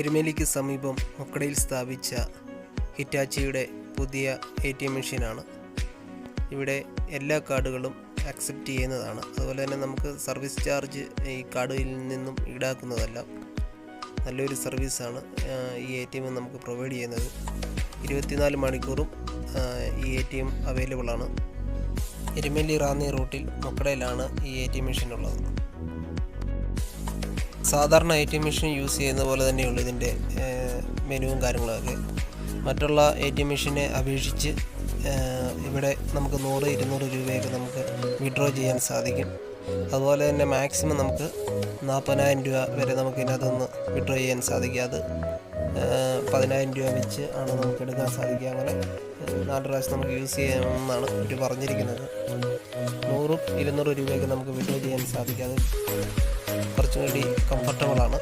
എരുമേലിക്ക് സമീപം മുക്കടയിൽ സ്ഥാപിച്ച ഹിറ്റാച്ചിയുടെ പുതിയ എ ടി എം മെഷീനാണ്. ഇവിടെ എല്ലാ കാർഡുകളും അക്സെപ്റ്റ് ചെയ്യുന്നതാണ്. അതുപോലെ തന്നെ നമുക്ക് സർവീസ് ചാർജ് ഈ കാർഡിൽ നിന്നും ഈടാക്കുന്നതല്ല നല്ലൊരു സർവീസാണ് ഈ എ ടി എം നമുക്ക് പ്രൊവൈഡ് ചെയ്യുന്നത്. ഇരുപത്തിനാല് മണിക്കൂറും ഈ എ ടി എം അവൈലബിൾ ആണ്. എരുമേലി റാന്നി റൂട്ടിൽ മുക്കടയിലാണ് ഈ എ ടി എം മെഷീൻ ഉള്ളത്. സാധാരണ A T M machine use ചെയ്യുന്ന പോലെ തന്നെയുള്ളൂ ഇതിന്റെ മെനുവും കാര്യങ്ങളൊക്കെ. മറ്റുള്ള എ ടി എം മെഷീനെ അപേക്ഷിച്ച് ഇവിടെ നമുക്ക് നൂറ് ഇരുന്നൂറ് രൂപയൊക്കെ നമുക്ക് വിഡ്രോ ചെയ്യാൻ സാധിക്കും. അതുപോലെ തന്നെ മാക്സിമം നമുക്ക് നാൽപ്പതിനായിരം രൂപ വരെ നമുക്ക് ഇതിനകത്തുനിന്ന് വിഡ്രോ ചെയ്യാൻ സാധിക്കും. അത് പതിനായിരം രൂപ വെച്ച് ആണ് നമുക്ക് എടുക്കാൻ സാധിക്കുക. അങ്ങനെ നാല് പ്രാവശ്യം നമുക്ക് യൂസ് ചെയ്യാമെന്നാണ് ഇവർ പറഞ്ഞിരിക്കുന്നത്. നൂറും ഇരുന്നൂറ് രൂപയൊക്കെ നമുക്ക് വിഡ്രോ ചെയ്യാൻ സാധിക്കും. അത് കുറച്ചും കംഫർട്ടബിൾ ആണ്.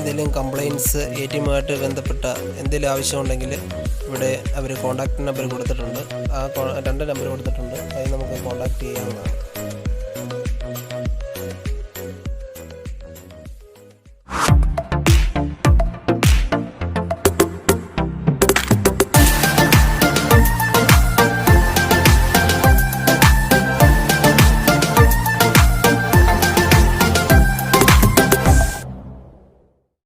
എന്തെങ്കിലും കംപ്ലയിൻസ് എ ടി എമ്മുമായിട്ട് ബന്ധപ്പെട്ട എന്തെങ്കിലും ആവശ്യമുണ്ടെങ്കിൽ ഇവിടെ അവർ കോൺടാക്ട് നമ്പർ കൊടുത്തിട്ടുണ്ട്. ആ രണ്ട് നമ്പർ കൊടുത്തിട്ടുണ്ട്. അതിൽ നമുക്ക് കോൺടാക്ട് ചെയ്യാവുന്നതാണ്.